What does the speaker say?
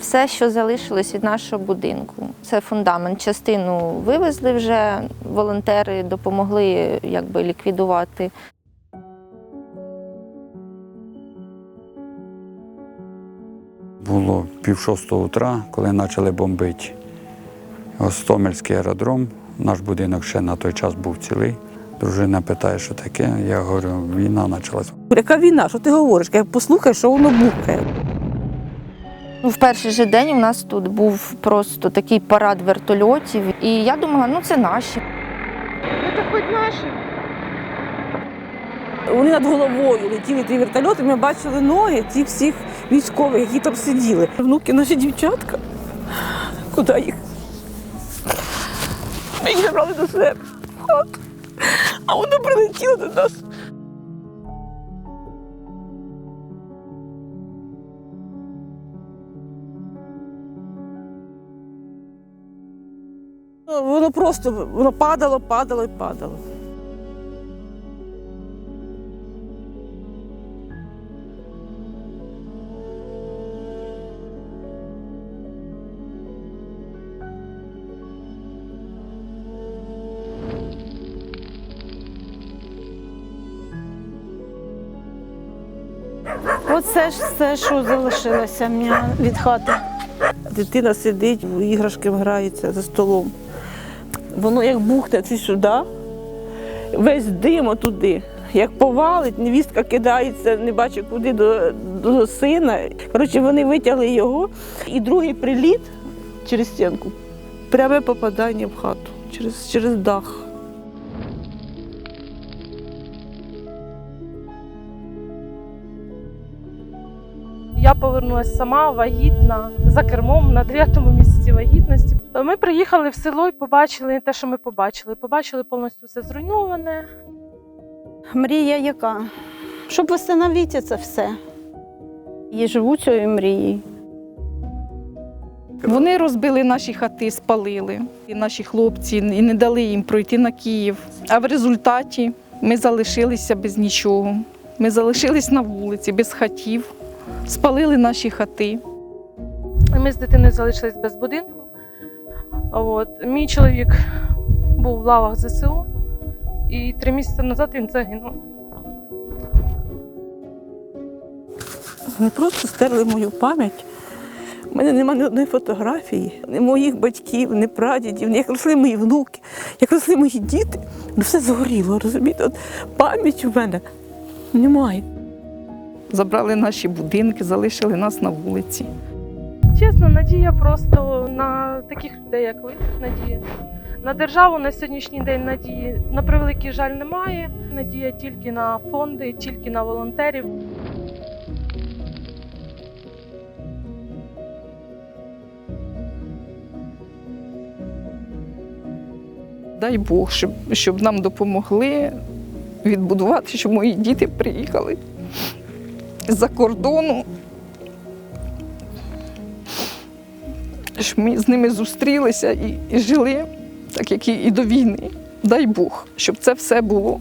все, що залишилось від нашого будинку. Це фундамент. Частину вивезли вже, волонтери допомогли якби ліквідувати. Було пів шостого утра, коли почали бомбити Гостомельський аеродром. Наш будинок ще на той час був цілий. Дружина питає, що таке. Я говорю, війна почалась. Яка війна? Що ти говориш? Я послухай, що воно бухає. Ну, В перший же день у нас тут був просто такий парад вертольотів. І я думала, ну це наші. Вони над головою летіли ті вертольоти, ми бачили ноги цих всіх військових, які там сиділи. Внуки наші дівчатка. Куди їх? Ми їх забрали до себе в хату. А воно прилетіло до нас. Воно просто воно падало, падало і падало. Оце ж все, що залишилося в мене від хати. Дитина сидить, в іграшки грається за столом. Воно як бухне сюди, весь дим туди. Як повалить, невістка кидається, не бачить куди до, до сина. Коротше, вони витягли його. І другий приліт через стінку. Пряме попадання в хату через, через дах. Я повернулася сама вагітна за кермом на 9-му місяці вагітності. Ми приїхали в село і побачили те, що ми побачили. Побачили повністю все зруйноване. Мрія яка? Щоб встановити це все. Я живу цією мрією. Вони розбили наші хати, спалили. І наші хлопці і не дали їм пройти на Київ. А в результаті ми залишилися без нічого. Ми залишились на вулиці, без хатів, спалили наші хати. Ми з дитиною залишились без будинку. От. Мій чоловік був в лавах ЗСУ, і три місяці назад він загинув. Вони просто стерли мою пам'ять. У мене немає ні одної фотографії, ні моїх батьків, ні прадідів, ні як росли мої внуки, як росли мої діти. Ну все згоріло, розумієте? От пам'ять у мене немає. Забрали наші будинки, залишили нас на вулиці. Чесно, надія просто на таких людей, як ви. Надія. На державу на сьогоднішній день надії на превеликий жаль немає. Надія тільки на фонди, тільки на волонтерів. Дай Бог, щоб, щоб нам допомогли відбудувати, щоб мої діти приїхали з-за кордону. Ми з ними зустрілися і, і жили, так як і, і до війни. Дай Бог, щоб це все було.